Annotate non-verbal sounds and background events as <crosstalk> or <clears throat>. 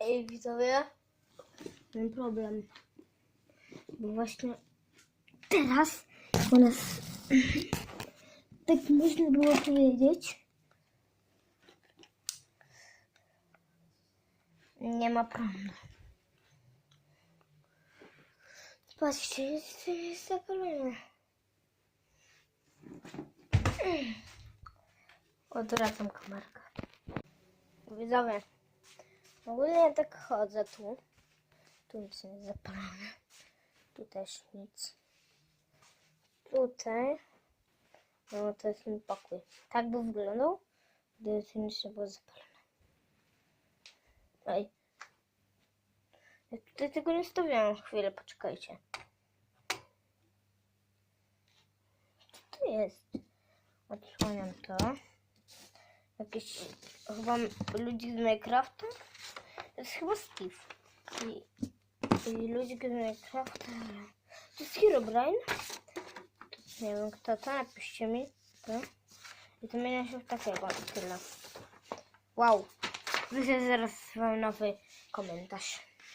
Ej, widzowie, mam problem. Bo właśnie teraz u nas <clears throat> tak można było powiedzieć. Nie ma prądu. Patrzcie, jest, jest zapalone. <clears throat> Odwracam kamerkę. Widzowie, ogólnie ja tak chodzę tu. Tu nic nie jest zapalone. Tu też nic. Tutaj. No to jest mój pokój. Tak by wyglądał, gdyby tu nic nie było zapalone. Ej. Ja tutaj tego nie stawiałam. Chwilę, poczekajcie. Co to jest? Odsłaniam to. Jakieś chyba ludzi z Minecrafta. Jest chyba Steve. I, i ludzi z Minecrafta. To jest Herobrine. Nie wiem kto to, napiszcie mi. To. I to zmienia się w takiego. Tyle. Wow. Wyślę zaraz wam nowy komentarz.